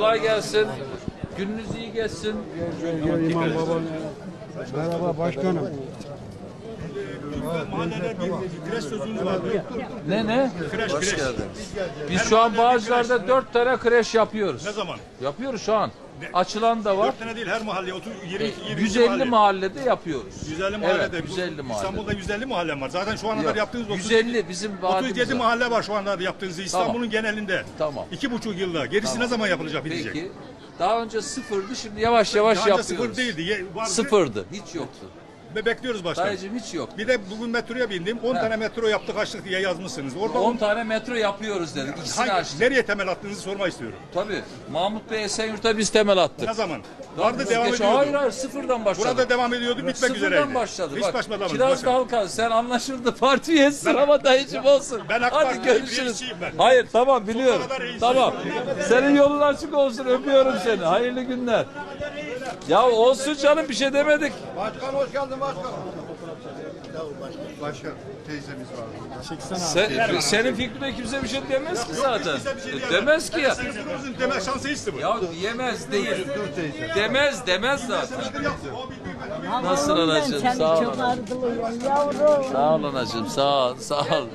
Kolay gelsin. Gününüz iyi geçsin. Merhaba başkanım. Mahallede bir kreş sözünüz vardı. Ne ne? Kreş, kreş. Biz şu an Bağcılar'da dört tane kreş yapıyoruz. Ne zaman? Yapıyoruz şu an. Açılan da var. Dört tane değil her mahalleye 30, 20, 20 150 mahalle. mahallede yapıyoruz. 150 mahallede. Evet, Bu 150 mahallede. İstanbul'da 150 mahalle var. Zaten şu ana kadar Yok, yaptığınız 30, 150 bizim 37 vadimiz var. mahalle var şu anda yaptığınız İstanbul'un genelinde. Tamam. İki buçuk yılda. Gerisi ne zaman yapılacak bitecek? Peki. Daha önce sıfırdı şimdi yavaş yavaş Daha önce yapıyoruz. sıfır değildi. Ye- vardı. Sıfırdı. Hiç yoktu. Ve bekliyoruz başkanım. Dayıcım hiç yok. Bir de bugün metroya bindim. 10 tane metro yaptık açtık diye yazmışsınız. Orada 10 on, tane metro yapıyoruz dedik. İkisini hangi, açtık. nereye temel attığınızı sormak istiyorum. Tabii. Mahmut Bey Esenyurt'a biz temel attık. Ne zaman? Vardı devam Geç- ediyordu. Hayır hayır sıfırdan başladık. Burada devam ediyordu bitmek Sıfırdan üzereydi. başladı. Hiç Bak, başlamadı. Kiraz başkanım. Kalkan sen anlaşıldı parti üyesisin ama dayıcım olsun. Ben AK Hadi Parti görüşürüz. ben. Hayır tamam biliyorum. Tamam. Senin yolun açık olsun öpüyorum seni. Hayırlı günler. Ya olsun canım bir şey demedik. Başkan hoş geldin başkan. Başkan teyzemiz var. Sen, senin fikrine kimse bir şey demez ki zaten. Şey demez ki ya. Temel şansı hiçti bu. Ya diyemez değil. Demez demez zaten. Yavrum Nasılsın anacığım? Sağ ol. Sağ ol anacığım sağ ol sağ ol.